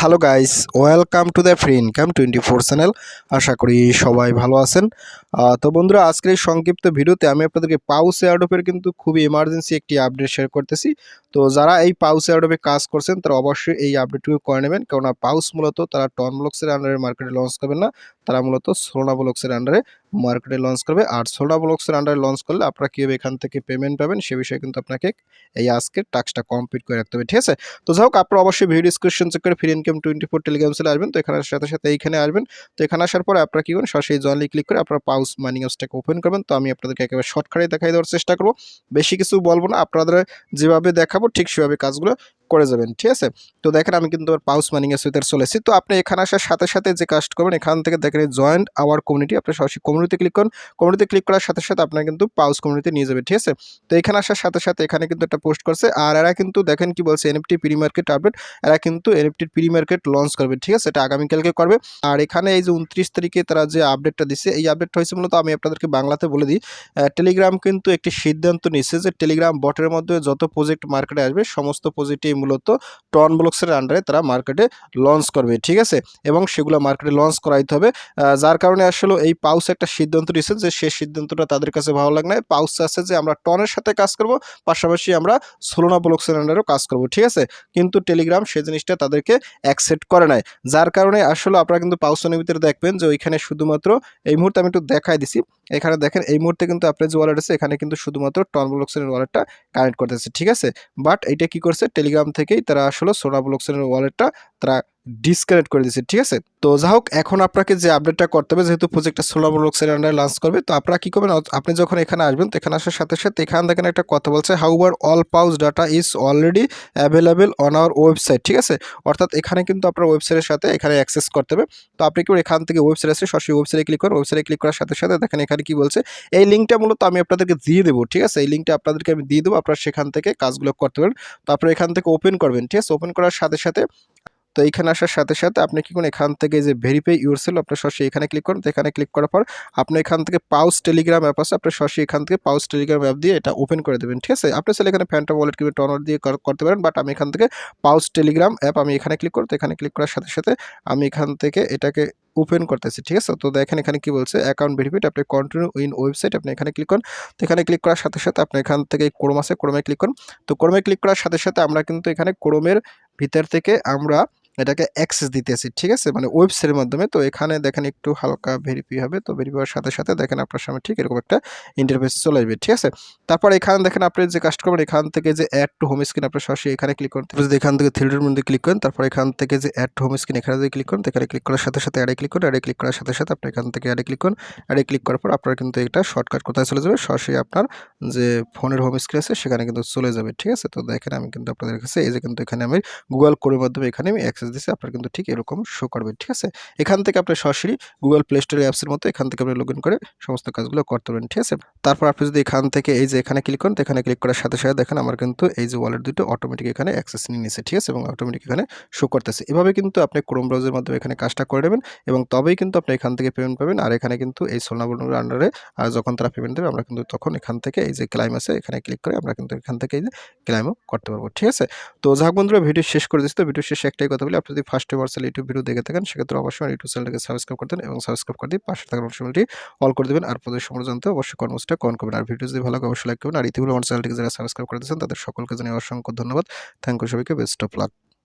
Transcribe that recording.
Hello guys welcome to the free income twenty four channel আশা করি সবাই ভালো আছেন। তো বন্ধুরা, আজকের এই সংক্ষিপ্ত ভিডিওতে আমি আপনাদেরকে পাউস এয়ারডোপের কিন্তু খুবই এমার্জেন্সি একটি আপডেট শেয়ার করতেছি। তো যারা এই পাউস এয়ারডোপে কাজ করছেন, তারা অবশ্যই এই আপডেটটুকু করে নেবেন। কেননা পাউস মূলত তারা টন ব্লকসের আন্ডারে মার্কেটে লঞ্চ করবেন না। তারা মূলত সোনা ব্লকসের আন্ডারে মার্কেটে লঞ্চ করবে। আর সোনা ব্লকসের আন্ডারে লঞ্চ করলে আপনারা কীভাবে এখান থেকে পেমেন্ট পাবেন সে বিষয়ে কিন্তু আপনাকে এই আজকের টাস্কটা কমপ্লিট করে রাখতে হবে, ঠিক আছে? তো যাই হোক, আপনারা অবশ্যই ভিডিও ডিসক্রিপশন চেক করে free income twenty four telegram সেলে আসবেন। তো এখানে সাথে সাথে এইখানে আসবেন। তো এখানে আসার পরে আপনারা কি করবেন, সরাসরি জয়েনলি ক্লিক করে আপনারা পাউস মানি অ্যাপসটাকে ওপেন করবেন। তো আমি আপনাদেরকে একেবারে শর্টকাটে দেখাই দেওয়ার চেষ্টা করব। বেশি কিছু বলব না, আপনাদের যেভাবে দেখাবো ঠিক সেভাবে কাজগুলো করে যাবেন, ঠিক আছে? তো দেখেন আমি কিন্তু আবার পাউস মানিং এর ভিতরে চলেছি তো আপনি এখানে আসার সাথে সাথে যে কাজ করবেন, এখান থেকে দেখেন জয়েন্ট আওয়ার কমিউনিটি আপনি সরাসরি কমিউনিটি ক্লিক করুন। কমিউনিটি ক্লিক করার সাথে সাথে আপনার কিন্তু পাউস কমিউনিটি নিয়ে যাবে ঠিক আছে? তো এখানে আসার সাথে সাথে এখানে কিন্তু একটা পোস্ট করছে। আর এরা কিন্তু দেখেন কি বলছে এনএফটি প্রি মার্কেট আপডেট এরা কিন্তু এনএফটির প্রি মার্কেট লঞ্চ করবে, ঠিক আছে? এটা আগামীকালকে করবে। আর এখানে এই যে উনত্রিশ তারিখে তারা যে আপডেটটা দিচ্ছে এই আপডেটটা হয়েছে মূলত আমি আপনাদেরকে বাংলাতে বলে দিই। টেলিগ্রাম কিন্তু একটি সিদ্ধান্ত নিচ্ছে যে টেলিগ্রাম বটের মধ্যে যত প্রজেক্ট মার্কেটে আসবে, সমস্ত প্রজেক্টই মূলত টন ব্লকসের আন্ডারে তারা মার্কেটে লঞ্চ করবে, ঠিক আছে? এবং সেগুলো মার্কেটে লঞ্চ করাইতে হবে। যার কারণে আসলে এই পাউস একটা সিদ্ধান্ত নিচ্ছে যে সেই সিদ্ধান্তটা তাদের কাছে ভালো লাগে না। পাউস আছে যে আমরা টনের সাথে কাজ করব, পাশাপাশি আমরা সোলোনা ব্লকসের আন্ডারেও কাজ করব, ঠিক আছে? কিন্তু টেলিগ্রাম সেই জিনিসটা তাদেরকে অ্যাকসেপ্ট করে নাই। যার কারণে আসলে আপনারা কিন্তু পাউসনের ভিতরে দেখবেন যে ওইখানে শুধুমাত্র এই মুহূর্তে আমি একটু দেখাই দিছি। এখানে দেখেন, এই মুহূর্তে কিন্তু আপনার যে ওয়ালেট আছে, এখানে কিন্তু শুধুমাত্র টন ব্লকসের ওয়ালেটটা কানেক্ট করতেছে, ঠিক আছে? বাট এটা কি করছে? টেলিগ্রাম থেকেই তারা আসলে সোনা ব্লকসের ওয়ালেটটা তারা ডিসকানেক্ট করে দিচ্ছে ঠিক আছে? তো যা হোক এখন আপনাকে যে আপডেটটা করতে হবে, যেহেতু প্রজেক্টটা সোলার ব্লকসের আন্ডারে লঞ্চ করবে, তো আপনারা কী করবেন? আপনি যখন এখানে আসবেন, তো এখানে আসার সাথে সাথে এখানে দেখেন একটা কথা বলছে however all past data is already available on our website ঠিক আছে? অর্থাৎ এখানে কিন্তু আপনার ওয়েবসাইটের সাথে এখানে অ্যাক্সেস করতে হবে। তো আপনি কি এখান থেকে ওয়েবসাইট আছে সরাসরি ওয়েবসাইটে ক্লিক করেন। ওয়েবসাইটে ক্লিক করার সাথে সাথে দেখেন এখানে কি বলছে, এই লিঙ্কটা মূলত আমি আপনাদেরকে দিয়ে দেবো, ঠিক আছে? এই লিঙ্কটা আপনাদেরকে আমি দিয়ে দেবো, আপনারা সেখান থেকে কাজগুলো করতে পারেন। তো আপনারা এখান থেকে ওপেন করবেন, ঠিক আছে? ওপেন করার সাথে সাথে তো এইখানে আসার সাথে সাথে আপনি কি করুন এখান থেকে যে ভেরিফাই ইউরসেল আপনার সরাসরি এখানে ক্লিক করুন, তো এখানে ক্লিক করার পর আপনি এখান থেকে পাউস টেলিগ্রাম অ্যাপ আছে, আপনার সরাসরি এখান থেকে পাউস টেলিগ্রাম অ্যাপ দিয়ে এটা ওপেন করে দেবেন, ঠিক আছে? আপনি চাইলে এখানে ফ্যান্টা ওয়ালেট কিংবা টনার দিয়ে কর- করতে পারেন বাট আমি এখান থেকে পাউস টেলিগ্রাম অ্যাপ আমি এখানে ক্লিক করতে এখানে ক্লিক করার সাথে সাথে আমি এখান থেকে এটাকে ওপেন করতেছি, ঠিক আছে? তো দেখেন এখানে কি বলছে অ্যাকাউন্ট ভেরিফিট আপনি কন্টিনিউ ইন ওয়েবসাইট আপনি এখানে ক্লিক করুন, তো এখানে ক্লিক করার সাথে সাথে আপনি এখান থেকে ক্রোম আছে ক্রোমে ক্লিক করুন, তো ক্রোমে ক্লিক করার সাথে সাথে আমরা কিন্তু এখানে ক্রোমের ভিতর থেকে আমরা এটাকে অ্যাক্সেস দিতেছি, ঠিক আছে? মানে ওয়েবসাইটের মাধ্যমে। তো এখানে দেখেন একটু হালকা ভেরিফি হবে। তো ভেরিফাই হওয়ার সাথে সাথে দেখেন আপনার সামনে ঠিক এরকম একটা ইন্টারফেস চলে আসবে, ঠিক আছে? তারপর এখানে দেখেন আপনি যে কাজ করবেন এখান থেকে যে অ্যাড টু হোম স্ক্রিন আপনি সরাসরি এখানে ক্লিক করুন যদি এখান থেকে থ্রিডের মধ্যে ক্লিক করেন, তারপর এখান থেকে যে অ্যাড টু হোম স্ক্রিন এখানে যদি ক্লিক করেন এখানে ক্লিক করার সাথে সাথে অ্যাডে ক্লিক করুন। অ্যাডে ক্লিক করার সাথে সাথে আপনি এখান থেকে অ্যাডে ক্লিক করুন। অ্যাডে ক্লিক করার পর আপনার কিন্তু এটা শর্টকাট কোথায় চলে যাবে? সরাসরি আপনার যে ফোনের হোম স্ক্রিন আছে, সেখানে কিন্তু চলে যাবে, ঠিক আছে? তো দেখেন আমি কিন্তু আপনাদের কাছে, এই যে কিন্তু এখানে আমি গুগল কোডের মাধ্যমে এখানে আমি অ্যাক্সেস দিচ্ছি আপনার কিন্তু ঠিক এরকম শো করবে ঠিক আছে? এখান থেকে আপনি সরাসরি গুগল প্লে স্টোর অ্যাপসের মতো এখান থেকে আপনি লগ করে সমস্ত কাজগুলো করতে পারেন ঠিক আছে? তারপর আপনি যদি এখান থেকে এই যে এখানে ক্লিক করেন, তো এখানে ক্লিক করার সাথে সাথে দেখেন আমার কিন্তু এই যে ওয়ালেট দুটো অটোমেটিক এখানে অ্যাক্সেস নিয়ে নিছে, ঠিক আছে? এবং অটোমেটিক এখানে শো করতেছে। এভাবে কিন্তু আপনি ক্রোম ব্রাউজারের মাধ্যমে এখানে কাজটা করে নেবেন এবং তবেই কিন্তু আপনি এখান থেকে পেমেন্ট পাবেন। আর এখানে কিন্তু এই সোলনাবনের আন্ডারে আর যখন তারা পেমেন্ট দেবে, আমরা কিন্তু তখন এখান থেকে এই যে ক্লাইম আছে, এখানে ক্লিক করে আমরা কিন্তু এখান থেকে এই যে ক্লাইমও করতে পারব, ঠিক আছে? তো যাক বন্ধুরা ভিডিও শেষ করে দিচ্ছি। তো ভিডিও শেষে একটাই কথা বলি আপনি যদি ফার্স্ট টাইম সেল ইউটিউব ভিডিও দেখে থাকেন, সেক্ষেত্রে অবশ্যই আমার ইউটিউব চ্যানেলটাকে সাবস্ক্রাইব করতেন এবং সাবস্ক্রাইব করে দিয়ে পাশে থাকা নোটিফিকেশনটি অল করে দেবেন। আর প্রদেশ সময় জানতে অবশ্যই কর্মসূচিটা কন করবেন। আর ভিডিও যদি ভালো অবশ্যই লাইক করবেন। আর ইতিপূর্বে আমার চ্যানেলটিকে যারা সাবস্ক্রাইব করে দিয়েছেন তাদের সকলকে জানিয়ে অসংখ্য ধন্যবাদ। থ্যাংক ইউ সবাইকে। Best of luck